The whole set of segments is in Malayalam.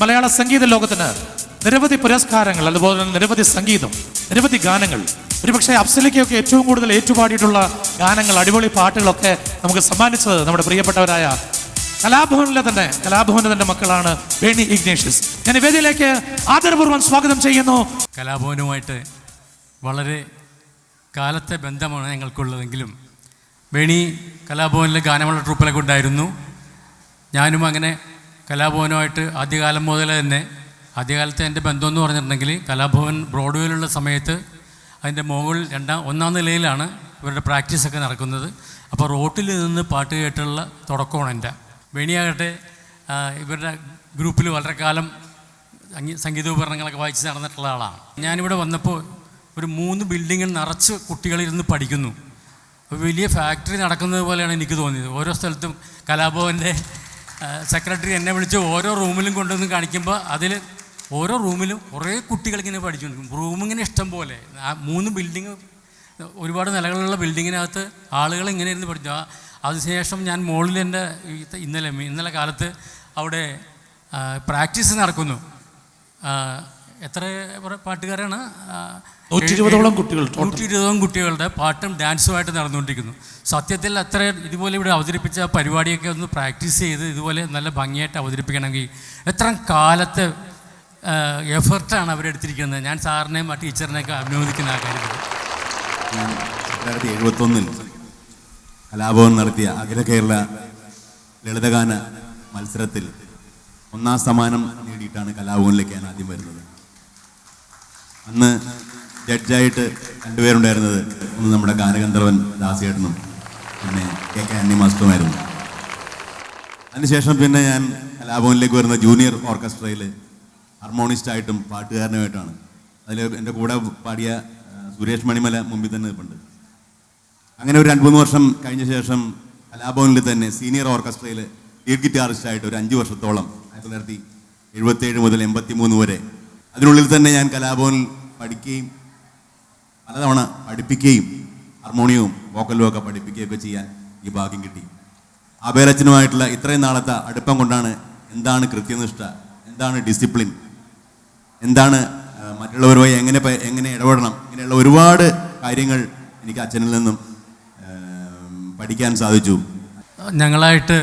മലയാള സംഗീത ലോകത്തിന് നിരവധി പുരസ്കാരങ്ങൾ അതുപോലെ തന്നെ നിരവധി സംഗീതം നിരവധി ഗാനങ്ങൾ. ഒരുപക്ഷെ അഫ്സലിക്കൊക്കെ ഏറ്റവും കൂടുതൽ ഏറ്റുപാടിയിട്ടുള്ള ഗാനങ്ങൾ അടിപൊളി പാട്ടുകളൊക്കെ നമുക്ക് സമ്മാനിച്ചത് നമ്മുടെ പ്രിയപ്പെട്ടവരായ കലാഭവനിലെ തന്നെ കലാഭവനിലെ തന്നെ മക്കളാണ് വേണി ഇഗ്നേഷ്യസ്. ഞാൻ വേദിയിലേക്ക് ആദരപൂർവം സ്വാഗതം ചെയ്യുന്നു. കലാഭവനുമായിട്ട് വളരെ കാലത്തെ ബന്ധമാണ് ഞങ്ങൾക്കുള്ളതെങ്കിലും വേണി കലാഭവനിലെ ഗാനമുള്ള ട്രൂപ്പിലൊക്കെ ഉണ്ടായിരുന്നു. ഞാനും അങ്ങനെ കലാഭവനുമായിട്ട് ആദ്യകാലം മുതൽ തന്നെ ആദ്യകാലത്തെ എന്റെ ബന്ധം എന്ന് പറഞ്ഞിട്ടുണ്ടെങ്കിൽ കലാഭവൻ ബ്രോഡ്വേയിലുള്ള സമയത്ത് അതിന്റെ മുകളിൽ രണ്ടാം ഒന്നാം നിലയിലാണ് ഇവരുടെ പ്രാക്ടീസൊക്കെ നടക്കുന്നത്. അപ്പോൾ റോട്ടിൽ നിന്ന് പാട്ട് കേട്ടുള്ള തുടക്കമാണ് എന്റെ. വേണിയാകട്ടെ ഇവരുടെ ഗ്രൂപ്പിൽ വളരെ കാലം സംഗീ- സംഗീതോപകരണങ്ങളൊക്കെ വായിച്ച് നടന്നിട്ടുള്ള ആളാണ്. ഞാനിവിടെ വന്നപ്പോൾ ഒരു മൂന്ന് ബിൽഡിങ്ങിൽ നിറച്ച് കുട്ടികളിരുന്ന് പഠിക്കുന്നു. വലിയ ഫാക്ടറി നടക്കുന്നത് പോലെയാണ് എനിക്ക് തോന്നിയത്. ഓരോ സ്ഥലത്തും കലാഭവന്റെ സെക്രട്ടറി എന്നെ വിളിച്ച് ഓരോ റൂമിലും കൊണ്ടുവന്ന് കാണിക്കുമ്പോൾ അതിൽ ഓരോ റൂമിലും കുറേ കുട്ടികളിങ്ങനെ പഠിച്ചുകൊണ്ടിരിക്കും. റൂമിങ്ങനെ ഇഷ്ടം പോലെ. മൂന്ന് ബിൽഡിങ് ഒരുപാട് നിലകളുള്ള ബിൽഡിങ്ങിനകത്ത് ആളുകൾ ഇങ്ങനെ ഇരുന്ന് പഠിച്ചു. അതിനുശേഷം ഞാൻ മുകളിൽ എന്റെ ഇന്നലെ ഇന്നലെ കാലത്ത് അവിടെ പ്രാക്ടീസ് നടക്കുന്നു. എത്ര പാട്ടുകാരാണ്? നൂറ്റി ഇരുപതോളം കുട്ടികൾ. നൂറ്റി ഇരുപതോളം കുട്ടികളുടെ പാട്ടും ഡാൻസുമായിട്ട് നടന്നുകൊണ്ടിരിക്കുന്നു. സത്യത്തിൽ അത്ര ഇതുപോലെ ഇവിടെ അവതരിപ്പിച്ച പരിപാടിയൊക്കെ ഒന്ന് പ്രാക്ടീസ് ചെയ്ത് ഇതുപോലെ നല്ല ഭംഗിയായിട്ട് അവതരിപ്പിക്കണമെങ്കിൽ എത്ര കാലത്തെ എഫർട്ടാണ് അവരെടുത്തിരിക്കുന്നത് ഞാൻ സാറിനെയും ആ ടീച്ചറിനെയൊക്കെ അഭിനന്ദിക്കുന്ന ആ കാര്യത്തിൽ ഞാൻ രണ്ടായിരത്തി എഴുപത്തൊന്നിൽ കലാഭവൻ നടത്തിയ അഖില കേരള ലളിതഗാന മത്സരത്തിൽ ഒന്നാം സമ്മാനം നേടിയിട്ടാണ് കലാഭവനിലേക്ക് ഞാൻ ആദ്യം വരുന്നത്. അന്ന് ജഡ്ജായിട്ട് രണ്ടുപേരുണ്ടായിരുന്നത് ഒന്ന് നമ്മുടെ ഗാനഗന്ധർവൻ ദാസിയേട്ടനും പിന്നെ കെ കെ അന്നി മാസ്റ്ററുമായിരുന്നു. അതിനുശേഷം പിന്നെ ഞാൻ കലാഭവനിലേക്ക് വരുന്ന ജൂനിയർ ഓർക്കസ്ട്രയിൽ ഹാർമോണിസ്റ്റായിട്ടും പാട്ടുകാരനുമായിട്ടാണ്. അതിൽ എന്റെ കൂടെ പാടിയ സുരേഷ് മണിമല മുമ്പിൽ തന്നെ നിൽപ്പുണ്ട്. അങ്ങനെ ഒരു രണ്ട് മൂന്ന് വർഷം കഴിഞ്ഞ ശേഷം കലാഭവനിൽ തന്നെ സീനിയർ ഓർക്കസ്ട്രയിൽ ലീഡ് ഗിറ്റാറിസ്റ്റായിട്ട് ഒരു അഞ്ച് വർഷത്തോളം ആയിരത്തി തൊള്ളായിരത്തി എഴുപത്തേഴ് മുതൽ എൺപത്തി മൂന്ന് വരെ. അതിനുള്ളിൽ തന്നെ ഞാൻ കലാഭവനിൽ പഠിക്കുകയും പലതവണ പഠിപ്പിക്കുകയും ഹാർമോണിയവും വോക്കലും ഒക്കെ പഠിപ്പിക്കുകയൊക്കെ ചെയ്യാൻ ഈ ഭാഗ്യം കിട്ടി. അഭയരച്ചനുമായിട്ടുള്ള ഇത്രയും നാളത്തെ അടുപ്പം കൊണ്ടാണ് എന്താണ് കൃത്യനിഷ്ഠ എന്താണ് ഡിസിപ്ലിൻ എന്താണ് മറ്റുള്ളവരുമായി എങ്ങനെ എങ്ങനെ ഇടപെടണം ഇങ്ങനെയുള്ള ഒരുപാട് കാര്യങ്ങൾ എനിക്ക് അച്ഛനിൽ നിന്നും പഠിക്കാൻ സാധിച്ചു. ഞങ്ങളായിട്ട്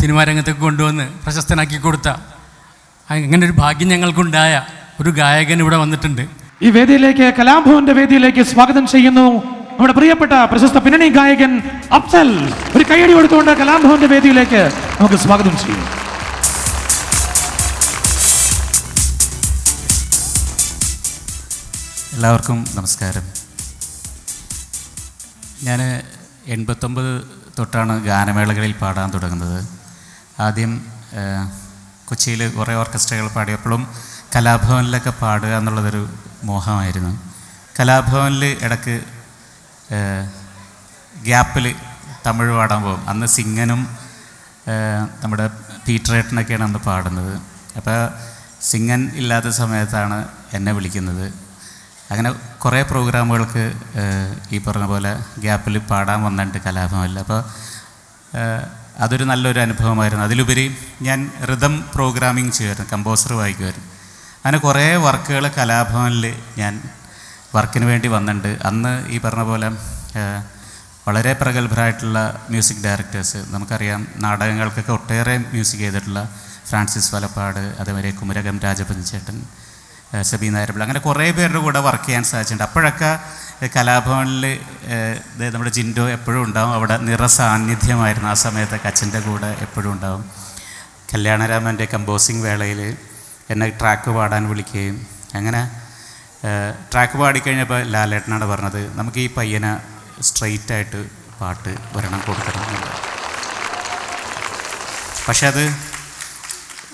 സിനിമാ രംഗത്തേക്ക് കൊണ്ടുവന്ന് പ്രശസ്തനാക്കി കൊടുത്ത അങ്ങനെ ഒരു ഭാഗ്യം ഞങ്ങൾക്കുണ്ടായ ഒരു ഗായകൻ ഇവിടെ വന്നിട്ടുണ്ട്. ഈ വേദിയിലേക്ക് കലാഭവന്റെ വേദിയിലേക്ക് സ്വാഗതം ചെയ്യുന്നു. നമ്മുടെ പ്രിയപ്പെട്ട പ്രശസ്ത പിന്നണി ഗായകൻ അഫ്സൽ. ഒരു കൈയടി കൊടുത്തുകൊണ്ട് കലാഭവന്റെ വേദിയിലേക്ക് നമുക്ക് സ്വാഗതം ചെയ്യും എല്ലാവർക്കും നമസ്കാരം. ഞാൻ എൺപത്തൊമ്പത് തൊട്ടാണ് ഗാനമേളകളിൽ പാടാൻ തുടങ്ങുന്നത്. ആദ്യം കൊച്ചിയിൽ കുറേ ഓർക്കസ്ട്രകൾ പാടിയപ്പോഴും കലാഭവനിലൊക്കെ പാടുക എന്നുള്ളതൊരു മോഹമായിരുന്നു. കലാഭവനിൽ ഇടയ്ക്ക് ഗ്യാപ്പിൽ തമിഴ് പാടാൻ പോകും. അന്ന് സിംഗനും നമ്മുടെ പീറ്ററേട്ടനൊക്കെയാണ് അന്ന് പാടുന്നത്. അപ്പോൾ സിംഗൻ ഇല്ലാത്ത സമയത്താണ് എന്നെ വിളിക്കുന്നത്. അങ്ങനെ കുറേ പ്രോഗ്രാമുകൾക്ക് ഈ പറഞ്ഞ പോലെ ഗ്യാപ്പിൽ പാടാൻ വന്നിട്ടുണ്ട് കലാഭവനിൽ അപ്പോൾ അതൊരു നല്ലൊരു അനുഭവമായിരുന്നു. അതിലുപരി ഞാൻ റിതം പ്രോഗ്രാമിങ് ചെയ്യുമായിരുന്നു കമ്പോസർ വായിക്കുമായിരുന്നു. അങ്ങനെ കുറേ വർക്കുകൾ കലാഭവനിൽ ഞാൻ വർക്കിന് വേണ്ടി വന്നിട്ടുണ്ട്. അന്ന് ഈ പറഞ്ഞ പോലെ വളരെ പ്രഗത്ഭരായിട്ടുള്ള മ്യൂസിക് ഡയറക്ടേഴ്സ് നമുക്കറിയാം നാടകങ്ങൾക്കൊക്കെ ഒട്ടേറെ മ്യൂസിക് ചെയ്തിട്ടുള്ള ഫ്രാൻസിസ് വലപ്പാട് അതേമാതിരി കുമരകം രാജപഞ്ചേട്ടൻ സബി നായരപ്പിള്ള അങ്ങനെ കുറേ പേരുടെ കൂടെ വർക്ക് ചെയ്യാൻ സാധിച്ചിട്ടുണ്ട്. അപ്പോഴൊക്കെ കലാഭവനിൽ നമ്മുടെ ജിൻഡോ എപ്പോഴും ഉണ്ടാവും. അവിടെ നിറ സാന്നിധ്യമായിരുന്നു ആ സമയത്തൊക്കെ അച്ഛന്റെ കൂടെ എപ്പോഴും ഉണ്ടാവും. കല്യാണരാമന്റെ കമ്പോസിങ് വേളയിൽ എന്നെ ട്രാക്ക് പാടാൻ വിളിക്കുകയും അങ്ങനെ ട്രാക്ക് പാടിക്കഴിഞ്ഞപ്പോൾ ലാലേട്ടനാണ് പറഞ്ഞത് നമുക്ക് ഈ പയ്യനെ സ്ട്രെയിറ്റായിട്ട് പാട്ട് വരണം കൊടുക്കണം. പക്ഷെ അത്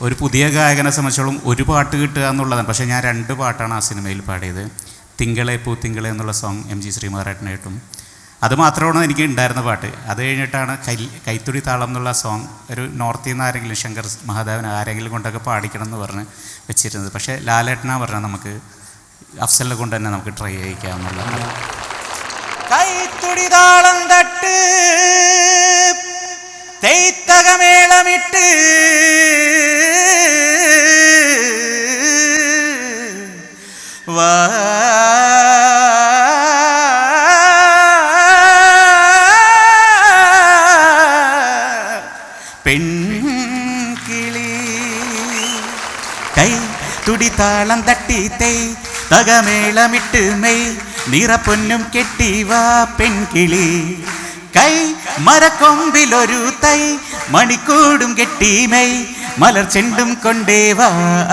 ഒരു പുതിയ ഗായകനെ സംബന്ധിച്ചോളം ഒരു പാട്ട് കിട്ടുക എന്നുള്ളതാണ്. പക്ഷേ ഞാൻ രണ്ട് പാട്ടാണ് ആ സിനിമയിൽ പാടിയത്. തിങ്കളെ പൂ തിങ്കളെ എന്നുള്ള സോങ് എം ജി ശ്രീമാറാട്ടനായിട്ടും അത് മാത്രമാണ് എനിക്ക് ഉണ്ടായിരുന്ന പാട്ട്. അത് കഴിഞ്ഞിട്ടാണ് കൈ കൈത്തുടി താളം എന്നുള്ള സോങ് ഒരു നോർത്തിൽ നിന്ന് ആരെങ്കിലും ശങ്കർ മഹാദേവൻ ആരെങ്കിലും കൊണ്ടൊക്കെ പാടിക്കണം എന്ന് പറഞ്ഞ് വെച്ചിരുന്നത്. പക്ഷേ ലാലേട്ടനാ പറഞ്ഞാൽ നമുക്ക് അഫ്സലിനെ കൊണ്ട് തന്നെ നമുക്ക് ട്രൈ ചെയ്യിക്കാം എന്നുള്ളത് കൈത്തുടിതാളം തട്ട് തെയ്ത്ത് തകമേളമിട്ട് വാ തുടിതാളം തട്ടി തൈ തകമേളമിട്ട് മെയ്. നിറപ്പൊന്നും കെട്ടി വാ പെൺകിളി. കൈ മരക്കൊമ്പിലൊരു തൈ. മണിക്കൂടും കെട്ടി മെയ്. മലർ ചെണ്ടും കൊണ്ടേ വാ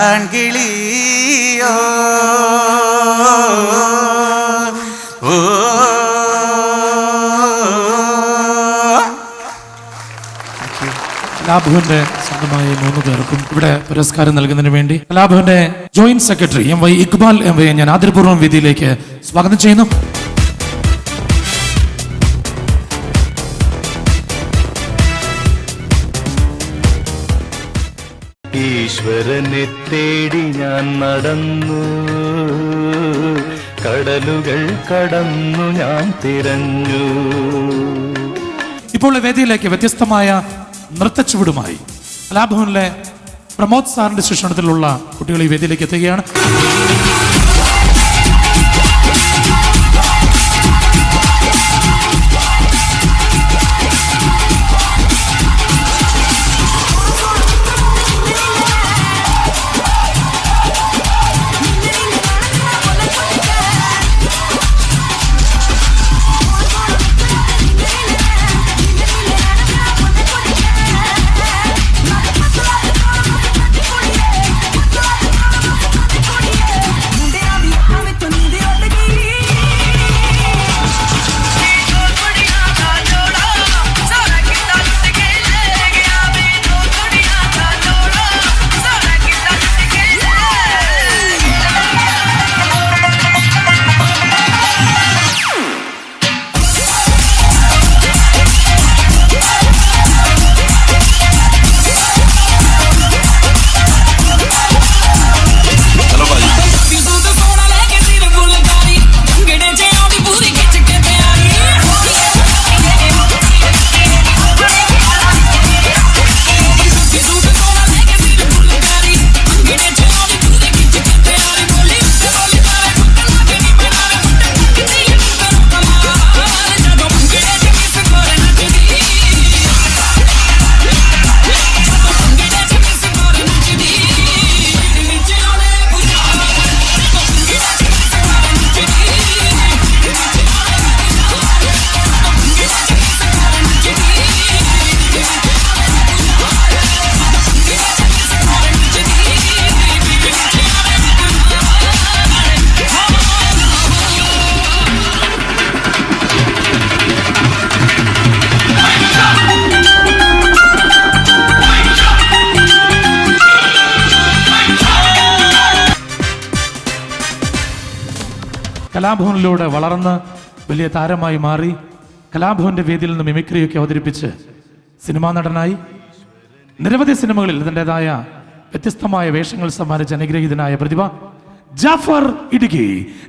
ആൺകിളിയോ ഓ. ഓ. സ്വന്തമായ മൂന്ന് പേർക്കും ഇവിടെ പുരസ്കാരം നൽകുന്നതിന് വേണ്ടി കലാഭവന്റെ joint secretary M Y Iqbal M Y ഞാൻ ആദരപൂർവം വേദിയിലേക്ക് സ്വാഗതം ചെയ്യുന്നു. ഈശ്വരനെ തേടി ഞാൻ നടന്നു. കടലുകൾ കടന്നു ഞാൻ തിരഞ്ഞു. ഇപ്പോൾ വേദിയിലേക്ക് വ്യത്യസ്തമായ നൃത്തച്ചുവടുമായി കലാഭവനിലെ പ്രമോദ് സാറിന്റെ ശിക്ഷണത്തിലുള്ള കുട്ടികൾ ഈ വേദിയിലേക്ക് എത്തുകയാണ്. കലാഭവനിലൂടെ വളർന്ന് വലിയ താരമായി മാറി കലാഭവന്റെ വേദിയിൽ നിന്ന് മിമിക്രിയൊക്കെ അവതരിപ്പിച്ച് സിനിമാ നടനായി നിരവധി സിനിമകളിൽ ഇതിന്റെതായ വ്യത്യസ്തമായ വേഷങ്ങൾ സമ്മാനിച്ച അനുഗ്രഹീതനായ പ്രതിഭ ജാഫർ ഇടുക്കി.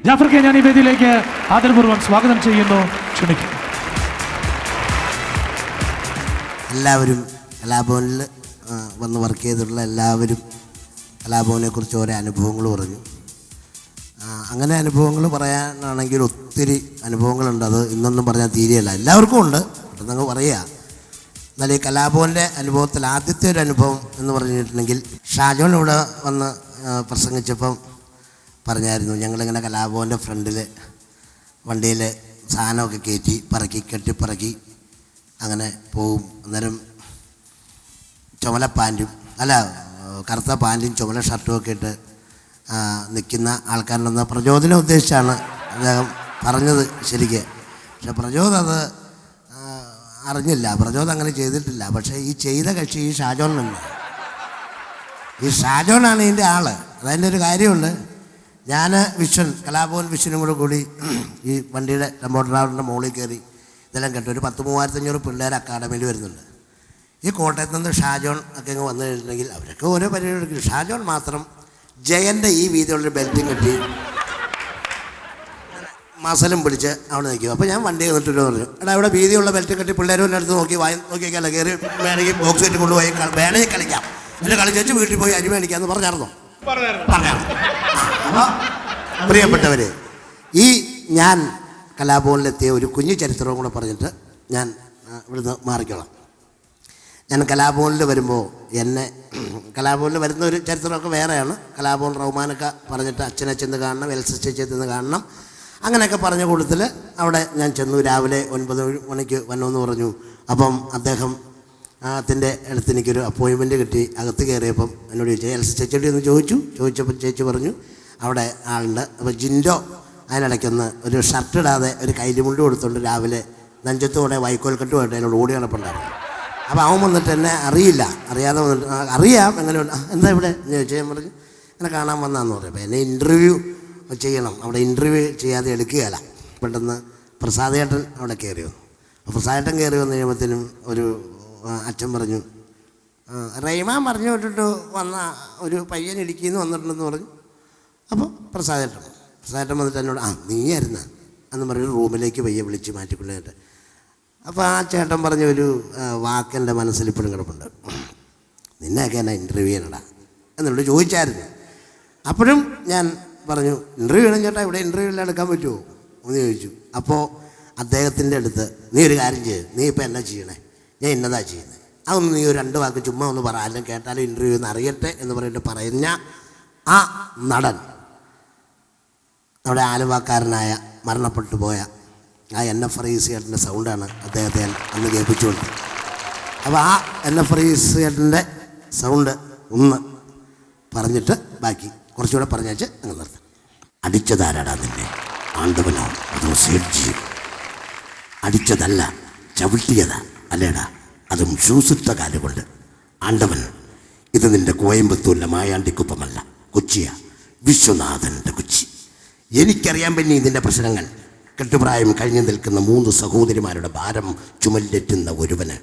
ജാഫർക്ക് ഞാൻ ഈ വേദിയിലേക്ക് ആദരപൂർവം സ്വാഗതം ചെയ്യുന്നു. ക്ഷണിക്കും എല്ലാവരും കലാഭവനിൽ വന്ന് വർക്ക് ചെയ്തിട്ടുള്ള എല്ലാവരും കലാഭവനെ കുറിച്ച് ഓരോ അനുഭവങ്ങൾ പറഞ്ഞു. അങ്ങനെ അനുഭവങ്ങൾ പറയാനാണെങ്കിൽ ഒത്തിരി അനുഭവങ്ങളുണ്ട്. അത് ഇന്നൊന്നും പറഞ്ഞാൽ തീരെയല്ല. എല്ലാവർക്കും ഉണ്ട്. പെട്ടെന്ന് പറയുക. എന്നാൽ ഈ കലാഭവന്റെ അനുഭവത്തിൽ ആദ്യത്തെ ഒരു അനുഭവം എന്ന് പറഞ്ഞിട്ടുണ്ടെങ്കിൽ ഷാജോൻ ഇവിടെ വന്ന് പ്രസംഗിച്ചപ്പം പറഞ്ഞായിരുന്നു ഞങ്ങളിങ്ങനെ കലാഭവന്റെ ഫ്രണ്ടിൽ വണ്ടിയിൽ സാധനമൊക്കെ കയറ്റി പറക്കി കെട്ടിപ്പറക്കി അങ്ങനെ പോവും. അന്നേരം ചുമല പാന്റും അല്ല കറുത്ത പാന്റും ചുമല ഷർട്ടും ഒക്കെ ഇട്ട് നിൽക്കുന്ന ആൾക്കാരുണ്ടെന്ന് പ്രചോദനം ഉദ്ദേശിച്ചാണ് അദ്ദേഹം പറഞ്ഞത് ശരിക്ക്. പക്ഷെ പ്രചോദ് അത് അറിഞ്ഞില്ല. പ്രചോദ് അങ്ങനെ ചെയ്തിട്ടില്ല. പക്ഷേ ഈ ചെയ്ത കക്ഷി ഈ ഷാജോൻ തന്നെ. ഈ ഷാജോനാണ് ഇതിന്റെ ആൾ. അതതിന്റെ ഒരു കാര്യമുണ്ട്. ഞാൻ വിശ്വൻ കലാഭവൻ വിശ്വനും കൂടെ കൂടി ഈ വണ്ടിയുടെ ടെമ്പോട്ടറാറിന്റെ മുകളിൽ കയറി ഇതെല്ലാം കേട്ടു ഒരു പത്ത് മൂവായിരത്തഞ്ഞൂറ് പിള്ളേർ അക്കാഡമിയിൽ വരുന്നുണ്ട്. ഈ കോട്ടയത്ത് നിന്ന് ഷാജോൺ ഒക്കെ ഇങ്ങ് വന്നു കഴിഞ്ഞിട്ടുണ്ടെങ്കിൽ അവരൊക്കെ ഓരോ പരിപാടി ഷാജോൺ മാത്രം ജയന്റെ ഈ വീതിയുള്ള ബെൽറ്റും കെട്ടി മസലും പിടിച്ച് അവിടെ നിൽക്കും. അപ്പോൾ ഞാൻ വണ്ടി നിന്നിട്ട് പറഞ്ഞു. എടാ അവിടെ വീതിയുള്ള ബെൽറ്റ് കെട്ടി പിള്ളേരും അടുത്ത് നോക്കി വായി നോക്കിയൊക്കെയല്ല കയറി വേണമെങ്കിൽ ബോക്സ് കെട്ടി കൊണ്ടുപോയി വേണമെങ്കിൽ കളിക്കാം. എന്നിട്ട് കളിച്ചു വീട്ടിൽ പോയി അരി മേടിക്കാമെന്ന് പറഞ്ഞായിരുന്നു? പറഞ്ഞായിരുന്നു. അപ്പോൾ പ്രിയപ്പെട്ടവരെ ഈ ഞാൻ കലാഭവനിലെത്തിയ ഒരു കുഞ്ഞു ചരിത്രവും കൂടെ പറഞ്ഞിട്ട് ഞാൻ ഇവിടുന്ന് മാറിക്കോളാം. ഞാൻ കലാഭവനിൽ വരുമ്പോൾ എന്നെ കലാഭവനിൽ വരുന്ന ഒരു ചരിത്രമൊക്കെ വേറെയാണ്. കലാഭവൻ റഹ്മാനൊക്കെ പറഞ്ഞിട്ട് അച്ഛനെ ചെന്ന് കാണണം എൽ എസ് ചെന്ന് കാണണം. അങ്ങനെയൊക്കെ പറഞ്ഞ കൂട്ടത്തിൽ അവിടെ ഞാൻ ചെന്നു. രാവിലെ ഒൻപത് മണിക്ക് വന്നോന്ന് പറഞ്ഞു. അപ്പം അദ്ദേഹം അതിന്റെ അടുത്ത് എനിക്കൊരു അപ്പോയിൻമെന്റ് കിട്ടി. അകത്ത് കയറിയപ്പം എന്നോട് ചോദിച്ചു എൽ സി ചേച്ചിയോട് ഒന്ന് ചോദിച്ചു? ചോദിച്ചപ്പോൾ ചേച്ചി പറഞ്ഞു അവിടെ ആളുണ്ട്. അപ്പോൾ ജിൻഡോ അതിനിടയ്ക്കൊന്ന് ഒരു ഷർട്ട് ഇടാതെ ഒരു കൈലിമുണ്ട് കൊടുത്തുകൊണ്ട് രാവിലെ നഞ്ചത്തോടെ വൈക്കോൽ കെട്ടുമായിട്ട് എന്നോട് ഓടി നടപ്പുണ്ടായിരുന്നു. അപ്പോൾ അവൻ വന്നിട്ട് എന്നെ അറിയില്ല. അറിയാതെ വന്നിട്ട് അറിയാം എങ്ങനെ? എന്താ ഇവിടെ? എന്ന് ചോദിച്ചാൽ ഞാൻ പറഞ്ഞു എന്നെ കാണാൻ വന്നാന്ന് പറയും അപ്പോൾ എന്നെ ഇന്റർവ്യൂ ചെയ്യണം. അവിടെ ഇന്റർവ്യൂ ചെയ്യാതെ എടുക്കുകയല്ല. പെട്ടെന്ന് പ്രസാദേട്ടൻ അവിടെ കയറി വന്നു. അപ്പോൾ പ്രസാദേട്ടൻ കയറി വന്നു കഴിയുമ്പോഴത്തേനും ഒരു അച്ഛൻ പറഞ്ഞു റൈമ പറഞ്ഞു വിട്ടിട്ട് വന്ന ഒരു പയ്യൻ ഇടുക്കിന്ന് വന്നിട്ടുണ്ടെന്ന് പറഞ്ഞു. അപ്പോൾ പ്രസാദേട്ടൻ പ്രസാദേട്ടൻ വന്നിട്ട് എന്നോട് ആ നീയായിരുന്ന? എന്ന് പറഞ്ഞ് റൂമിലേക്ക് പയ്യെ വിളിച്ച് മാറ്റിക്കൊണ്ടിട്ട് അപ്പോൾ ആ ചേട്ടൻ പറഞ്ഞ ഒരു വാക്ക് എന്റെ മനസ്സിൽ ഇപ്പോഴും കിടപ്പുണ്ട്. നിന്നെയൊക്കെ എന്നെ ഇന്റർവ്യൂ ചെയ്യണടാ എന്നോട് ചോദിച്ചായിരുന്നു. അപ്പോഴും ഞാൻ പറഞ്ഞു ഇന്റർവ്യൂ ചെയ്യണം ചേട്ടാ ഇവിടെ ഇന്റർവ്യൂ എല്ലാം എടുക്കാൻ പറ്റുമോ എന്ന് ചോദിച്ചു. അപ്പോൾ അദ്ദേഹത്തിന്റെ അടുത്ത് നീ ഒരു കാര്യം ചെയ്ത് നീ ഇപ്പോൾ എന്നാ ചെയ്യണേ? ഞാൻ ഇന്നതാ ചെയ്യുന്നത് അതൊന്ന് നീ ഒരു രണ്ട് വാക്ക് ചുമ്മാ ഒന്ന് പറ അല്ലെങ്കിൽ കേട്ടാലും ഇന്റർവ്യൂ ഒന്ന് അറിയട്ടെ എന്ന് പറഞ്ഞിട്ട് പറഞ്ഞ ആ നടൻ നമ്മുടെ ആലുവാക്കാരനായ മരണപ്പെട്ടു പോയ ആ എൻ എഫ് റീസിയേട്ടന്റെ സൗണ്ടാണ് അദ്ദേഹത്തെ ഞാൻ അന്ന് കേൾപ്പിച്ചുകൊണ്ട്. അപ്പോൾ ആ എൻ എഫ് റീസിയേട്ടന്റെ സൗണ്ട് ഒന്ന് പറഞ്ഞിട്ട് ബാക്കി കുറച്ചുകൂടെ പറഞ്ഞേച്ച് അങ്ങ് നിർത്തി. അടിച്ചതാരാടാ നിന്നെ? ആണ്ടവനോ? അതോ സേഡ്ജിയോ അടിച്ചതല്ല ചവിട്ടിയതാ. അല്ലേടാ അതും ഷൂസിട്ട കാലുകൊണ്ട് ആണ്ടവൻ ഇത് നിന്റെ കോയമ്പത്തൂരിലെ മായാണ്ടിക്കുപ്പമല്ല. കൊച്ചിയ വിശ്വനാഥന്റെ കൊച്ചി. എനിക്കറിയാൻ പിന്നെ ഇതിന്റെ പ്രശ്നങ്ങൾ. കെട്ടുപ്രായം കഴിഞ്ഞു നിൽക്കുന്ന മൂന്ന് സഹോദരിമാരുടെ ഭാരം ചുമല്ലെറ്റുന്ന ഒരുവന്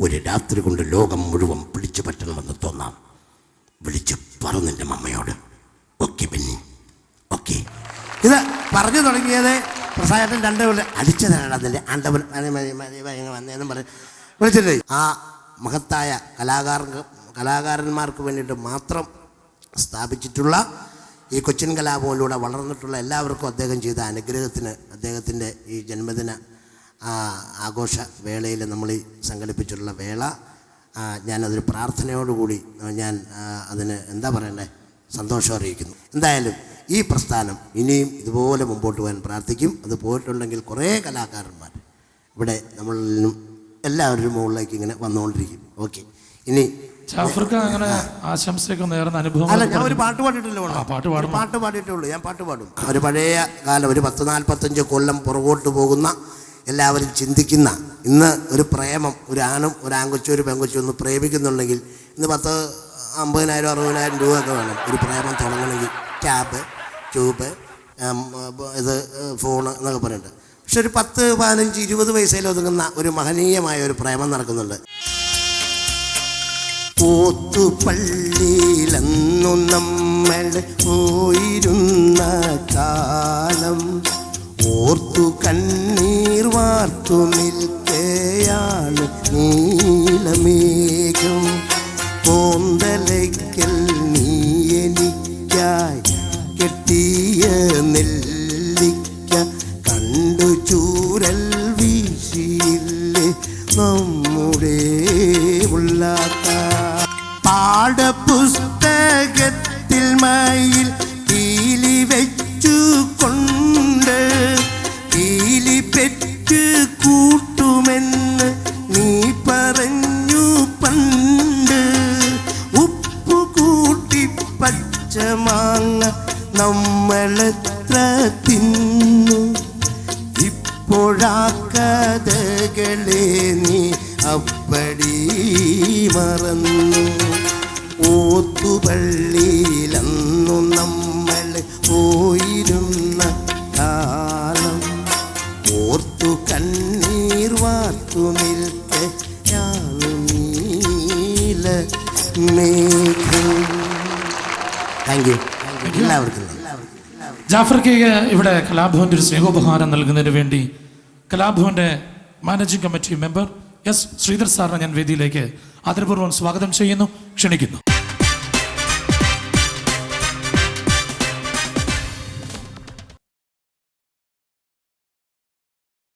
ഒരു രാത്രി കൊണ്ട് ലോകം മുഴുവൻ പിടിച്ചു പറ്റണമെന്ന് തോന്നാം. വിളിച്ചു പറഞ്ഞെന്റെ മമ്മയോട്. Okay Benny. ഓക്കെ. ഇത് പറഞ്ഞു തുടങ്ങിയത് പ്രസാദൻ രണ്ട് അടിച്ചതാണ് അതിന്റെ ആണ്ടവൻ. വന്നേന്നും പറഞ്ഞ് വിളിച്ചിട്ട് ആ മഹത്തായ കലാകാരൻ കലാകാരന്മാർക്ക് വേണ്ടിയിട്ട് മാത്രം സ്ഥാപിച്ചിട്ടുള്ള ഈ കൊച്ചിൻ കലാപങ്ങളിലൂടെ വളർന്നിട്ടുള്ള എല്ലാവർക്കും അദ്ദേഹം ചെയ്ത അനുഗ്രഹത്തിന് അദ്ദേഹത്തിന്റെ ഈ ജന്മദിന ആഘോഷ വേളയിൽ നമ്മൾ സംഘടിപ്പിച്ചിട്ടുള്ള വേള ഞാനതൊരു പ്രാർത്ഥനയോടുകൂടി ഞാൻ അതിന് എന്താ പറയണ്ടേ സന്തോഷം അറിയിക്കുന്നു. എന്തായാലും ഈ പ്രസ്ഥാനം ഇനിയും ഇതുപോലെ മുമ്പോട്ട് പോകാൻ പ്രാർത്ഥിക്കും. അത് പോയിട്ടുണ്ടെങ്കിൽ കുറേ കലാകാരന്മാർ ഇവിടെ നമ്മളിലും എല്ലാവരും മുകളിലേക്ക് ഇങ്ങനെ വന്നുകൊണ്ടിരിക്കും. ഓക്കെ. ഇനി ജാഫർക്ക് അങ്ങനെ ആശംസയൊക്കെ നേർന്ന അനുഭവം അല്ല ഞാൻ ഒരു പാട്ട് പാടിയിട്ടില്ല പാട്ട് പാടും. പാട്ട് പാടിയിട്ടുള്ളൂ ഞാൻ പാട്ട് പാടും. ഒരു പഴയ കാലം ഒരു പത്ത് നാൽപ്പത്തഞ്ച് കൊല്ലം പുറകോട്ട് പോകുന്ന എല്ലാവരും ചിന്തിക്കുന്ന ഇന്ന് ഒരു പ്രേമം ഒരു ആണും ഒരു ആങ്കൊച്ചും ഒരു പെങ്കൊച്ചും ഒന്ന് പ്രേമിക്കുന്നുണ്ടെങ്കിൽ ഇന്ന് പത്ത് അമ്പതിനായിരം അറുപതിനായിരം രൂപയൊക്കെ വേണം. ഒരു പ്രേമം തുടങ്ങണമെങ്കിൽ ക്യാബ് ട്യൂബ് ഇത് ഫോൺ എന്നൊക്കെ പറഞ്ഞിട്ട്. പക്ഷെ ഒരു പത്ത് പതിനഞ്ച് ഇരുപത് പൈസയിൽ ഒതുങ്ങുന്ന ഒരു മഹനീയമായ ഒരു പ്രേമം നടക്കുന്നുണ്ട്. ഓത്തുപള്ളിയിലെന്നു നമ്മൾ പോയിരുന്ന കാലം. ഓർത്തു കണ്ണീർ വാർത്തു നിൽക്കയാണ് നീലമേഘം യു എല്ലാവർക്കും ഇവിടെ കലാഭവന്റെ ഒരു സ്നേഹോപഹാരം നൽകുന്നതിന് വേണ്ടി കലാഭവന്റെ managing committee member S Sridhar സാറിനെ ഞാൻ വേദിയിലേക്ക് ആദരപൂർവം സ്വാഗതം ചെയ്യുന്നു ക്ഷണിക്കുന്നു.